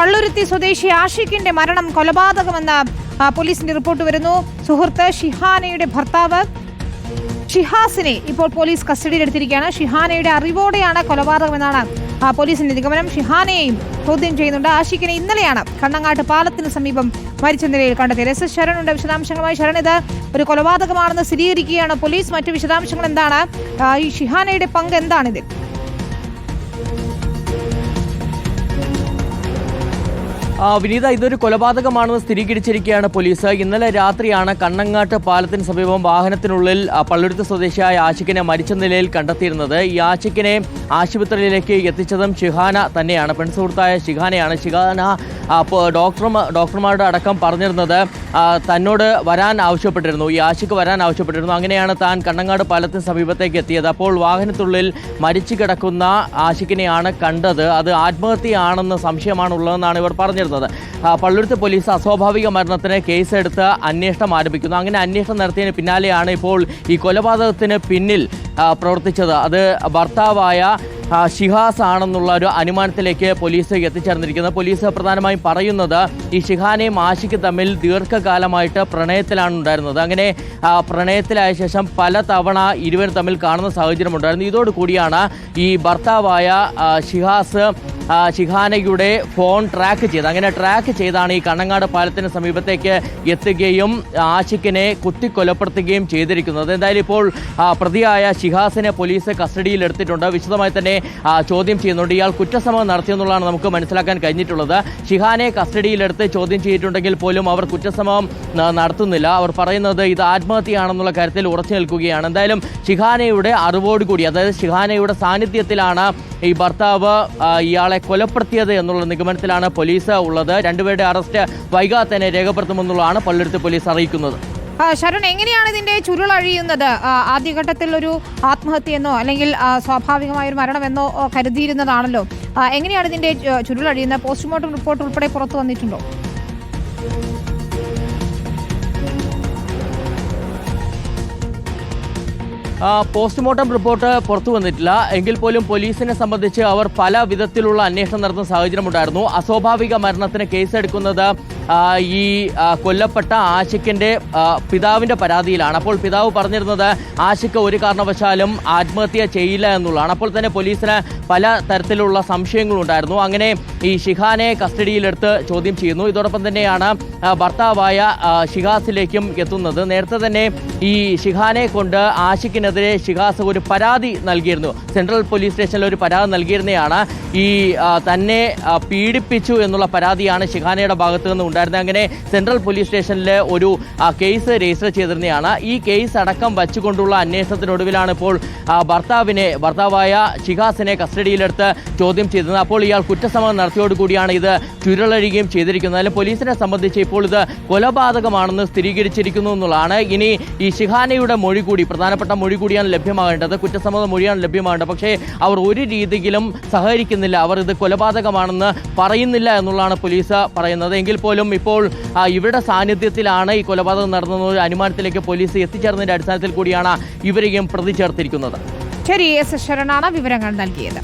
പള്ളുരുത്തി സ്വദേശി ആഷിഖിന്റെ മരണം കൊലപാതകമെന്ന പോലീസിന്റെ റിപ്പോർട്ട് വരുന്നു. സുഹൃത്ത് ഷിഹാനയുടെ ഭർത്താവ് ഷിഹാസിനെ ഇപ്പോൾ പോലീസ് കസ്റ്റഡിയിലെടുത്തിരിക്കുകയാണ്. ഷിഹാനയുടെ അറിവോടെയാണ് കൊലപാതകമെന്നാണ് പോലീസിന്റെ നിഗമനം. ഷിഹാനയെയും ചോദ്യം ചെയ്യുന്നുണ്ട്. ആഷിഖിനെ ഇന്നലെയാണ് കണ്ണങ്ങാട്ട് പാലത്തിന് സമീപം മരിച്ച നിലയിൽ കണ്ടെത്തിയത്. എസ്. എസ്. ശരണുണ്ട് വിശദാംശങ്ങളുമായി ശരൺ ഇത് ഒരു കൊലപാതകമാണെന്ന് സ്ഥിരീകരിക്കുകയാണ് പോലീസ്. മറ്റു വിശദാംശങ്ങൾ എന്താണ്? ഈ ഷിഹാനയുടെ പങ്ക് എന്താണിതിൽ? ആ, വിനീത ഇതൊരു കൊലപാതകമാണെന്ന് സ്ഥിരീകരിച്ചിരിക്കുകയാണ് പോലീസ്. ഇന്നലെ രാത്രിയാണ് കണ്ണങ്ങാട്ട് പാലത്തിന് സമീപം വാഹനത്തിനുള്ളിൽ പള്ളുരുത്ത് സ്വദേശിയായ ആശിക്കിനെ മരിച്ച നിലയിൽ കണ്ടെത്തിയിരുന്നത്. ഈ ആശിക്കിനെ ആശുപത്രിയിലേക്ക് എത്തിച്ചതും ഷിഹാന തന്നെയാണ്. പെൺസുഹൃത്തായ ഷിഹാനയാണ് ഷിഹാന ഡോക്ടർ ഡോക്ടർമാരുടെ അടക്കം പറഞ്ഞിരുന്നത്. തന്നോട് വരാൻ ആവശ്യപ്പെട്ടിരുന്നു. ഈ ആശിക്ക് വരാൻ ആവശ്യപ്പെട്ടിരുന്നു. അങ്ങനെയാണ് താൻ കണ്ണങ്ങാട് പാലത്തിന് സമീപത്തേക്ക് എത്തിയത്. അപ്പോൾ വാഹനത്തിനുള്ളിൽ മരിച്ചു കിടക്കുന്ന ആശിക്കിനെയാണ് കണ്ടത്. അത് ആത്മഹത്യയാണെന്ന് സംശയമാണ് ഉള്ളതെന്നാണ് ഇവർ പറഞ്ഞിരുന്നത്. ആ, പള്ളുരുത്ത് പോലീസ് അസ്വാഭാവിക മരണത്തിന് കേസെടുത്ത് അന്വേഷണം ആരംഭിക്കുന്നു. അങ്ങനെ അന്വേഷണം നടത്തിയതിന് പിന്നാലെയാണ് ഇപ്പോൾ ഈ കൊലപാതകത്തിന് പിന്നിൽ പ്രവർത്തിച്ചത്. അത് ഭർത്താവായ ഷിഹാസ് ആണെന്നുള്ള ഒരു അനുമാനത്തിലേക്ക് പോലീസ് എത്തിച്ചേർന്നിരിക്കുന്നത് പോലീസ് പ്രധാനമായും പറയുന്നത് ഈ ഷിഹാനെയും ആഷിക്ക് തമ്മിൽ ദീർഘകാലമായിട്ട് പ്രണയത്തിലാണ് ഉണ്ടായിരുന്നത്. അങ്ങനെ പ്രണയത്തിലായ ശേഷം പല തവണ ഇരുവരും തമ്മിൽ കാണുന്ന സാഹചര്യം ഉണ്ടായിരുന്നു ഇതോടുകൂടിയാണ് ഈ ഭർത്താവായ ഷിഹാസ് ഷിഹാനയുടെ ഫോൺ ട്രാക്ക് ചെയ്ത്. അങ്ങനെ ട്രാക്ക് ചെയ്താണ് ഈ കണ്ണങ്ങാട് പാലത്തിന് സമീപത്തേക്ക് എത്തുകയും ആഷിഖിനെ കുത്തിക്കൊലപ്പെടുത്തുകയും ചെയ്തിരിക്കുന്നത്. എന്തായാലും ഇപ്പോൾ പ്രതിയായ ഷിഹാസിനെ പോലീസ് കസ്റ്റഡിയിൽ എടുത്തിട്ടുണ്ട്. വിശദമായി തന്നെ ചോദ്യം ചെയ്യുന്നുണ്ട്. ഇയാൾ കുറ്റസമ്മതം നടത്തിയെന്നുള്ളതാണ് നമുക്ക് മനസ്സിലാക്കാൻ കഴിഞ്ഞിട്ടുള്ളത്. ഷിഹാനെ കസ്റ്റഡിയിലെടുത്ത് ചോദ്യം ചെയ്തിട്ടുണ്ടെങ്കിൽ പോലും അവർ കുറ്റസമ്മതം നടത്തുന്നില്ല. അവർ പറയുന്നത് ഇത് ആത്മഹത്യയാണെന്നുള്ള കാര്യത്തിൽ ഉറച്ചു നിൽക്കുകയാണ്. എന്തായാലും ഷിഹാനയുടെ അറിവോടുകൂടി അതായത് ഷിഹാനയുടെ സാന്നിധ്യത്തിലാണ് ഈ ഭർത്താവ് ഇയാളെ കൊലപ്പെടുത്തിയത് എന്നുള്ള നിഗമനത്തിലാണ് പോലീസ് ഉള്ളത്. രണ്ടുപേരുടെ അറസ്റ്റ് വൈകാതെ തന്നെ രേഖപ്പെടുത്തുമെന്നുള്ളതാണ് പള്ളുരുത്ത് പോലീസ് അറിയിക്കുന്നത്. ശരൺ എങ്ങനെയാണ് ഇതിന്റെ ചുരുളഴിയുന്നത് അഴിയുന്നത്? ആദ്യഘട്ടത്തിൽ ഒരു ആത്മഹത്യയെന്നോ അല്ലെങ്കിൽ സ്വാഭാവികമായ ഒരു മരണമെന്നോ കരുതിയിരുന്നതാണല്ലോ. എങ്ങനെയാണ് ഇതിന്റെ ചുരുൾ ചുരുളഴിയുന്നത് പോസ്റ്റ്മോർട്ടം റിപ്പോർട്ട് ഉൾപ്പെടെ പുറത്തു വന്നിട്ടുണ്ടോ? പോസ്റ്റ്മോർട്ടം റിപ്പോർട്ട് പുറത്തു വന്നിട്ടില്ല. എങ്കിൽ പോലും പോലീസിനെ സംബന്ധിച്ച് അവർ പല വിധത്തിലുള്ള അന്വേഷണം നടത്തുന്ന സാഹചര്യമുണ്ടായിരുന്നു അസ്വാഭാവിക മരണത്തിന് കേസെടുക്കുന്നത് ഈ കൊല്ലപ്പെട്ട ആശിക്കിന്റെ പിതാവിന്റെ പരാതിയിലാണ്. അപ്പോൾ പിതാവ് പറഞ്ഞിരുന്നത് ആശിക്ക് ഒരു കാരണവശാലും ആത്മഹത്യ ചെയ്യില്ല എന്നുള്ളതാണ്. അപ്പോൾ തന്നെ പോലീസിന് പല തരത്തിലുള്ള സംശയങ്ങളുണ്ടായിരുന്നു. അങ്ങനെ ഈ ഷിഹാനെ കസ്റ്റഡിയിലെടുത്ത് ചോദ്യം ചെയ്യുന്നു. ഇതോടൊപ്പം തന്നെയാണ് ഭർത്താവായ ഷിഹാസിലേക്കും എത്തുന്നത്. നേരത്തെ തന്നെ ഈ ഷിഹാനെ കൊണ്ട് ആഷിക്കിനെതിരെ ഷിഹാസ് ഒരു പരാതി നൽകിയിരുന്നു. സെൻട്രൽ പോലീസ് സ്റ്റേഷനിൽ ഒരു പരാതി നൽകിയിരുന്നതാണ് ഈ തന്നെ പീഡിപ്പിച്ചു എന്നുള്ള പരാതിയാണ് ഷിഹാനയുടെ ഭാഗത്തു നിന്ന് ഉണ്ടായിരുന്നത്. അങ്ങനെ സെൻട്രൽ പോലീസ് സ്റ്റേഷനിൽ ഒരു കേസ് രജിസ്റ്റർ ചെയ്തിരുന്നതാണ്. ഈ കേസ് അടക്കം വച്ചുകൊണ്ടുള്ള അന്വേഷണത്തിനൊടുവിലാണ് ഇപ്പോൾ ഭർത്താവിനെ ഭർത്താവായ ഷിഹാസിനെ കസ്റ്റഡിയിലെടുത്ത് ചോദ്യം ചെയ്തത് അപ്പോൾ ഇയാൾ കുറ്റസമ്മതം നടത്തിയോടുകൂടിയാണ് ഇത് ചുരുളഴിയുകയും ചെയ്തിരിക്കുന്നത്. അതിൽ പോലീസിനെ സംബന്ധിച്ച് ഇപ്പോൾ ഇത് കൊലപാതകമാണെന്ന് സ്ഥിരീകരിച്ചിരിക്കുന്നു എന്നുള്ളതാണ്. ഇനി ഈ ഷിഹാനയുടെ മൊഴി കൂടി പ്രധാനപ്പെട്ട മൊഴി കൂടിയാണ് ലഭ്യമാകേണ്ടത് കുറ്റസമ്മതം മൊഴിയാണ് ലഭ്യമാകേണ്ടത്. പക്ഷേ അവർ ഒരു രീതിയിലും സഹകരിക്കുന്നില്ല. അവർ ഇത് കൊലപാതകമാണെന്ന് പറയുന്നില്ല എന്നുള്ളതാണ് പോലീസ് പറയുന്നത്. എങ്കിൽ പോലും ഇപ്പോൾ ഇവരുടെ സാന്നിധ്യത്തിലാണ് ഈ കൊലപാതകം നടന്നതെന്ന അനുമാനത്തിലേക്ക് പോലീസ് എത്തിച്ചേർന്നതിന്റെ അടിസ്ഥാനത്തിൽ കൂടിയാണ് ഇവരെയും പ്രതി ചേർത്തിരിക്കുന്നത്. ശരി എസ് ശരണാണ് വിവരങ്ങൾ നൽകിയത്.